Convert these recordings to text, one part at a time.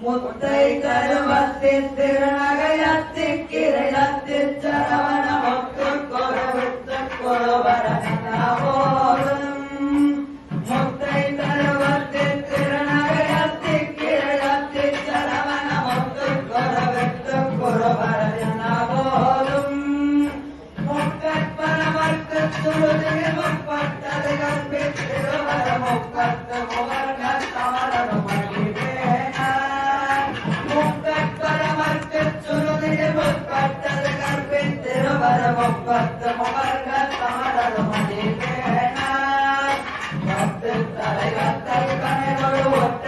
முத்தை கருவத்தி திருநகையத்தி தலைவர்கள் முகர்க ஒற்றை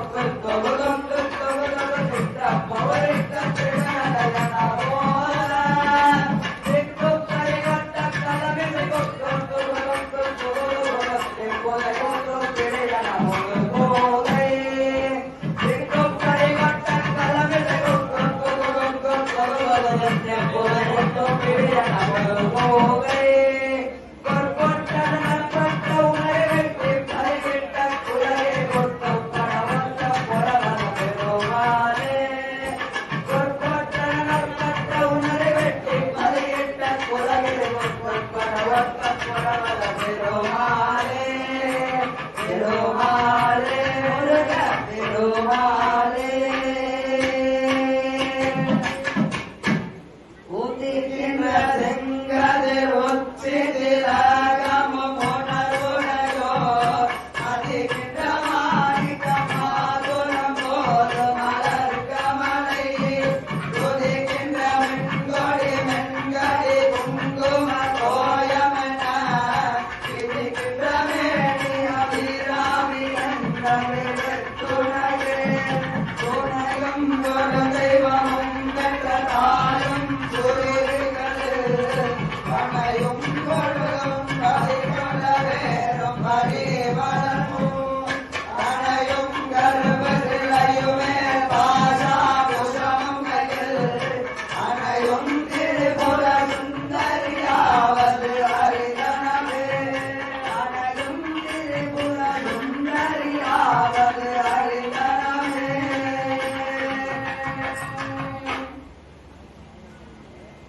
Oh. tardes.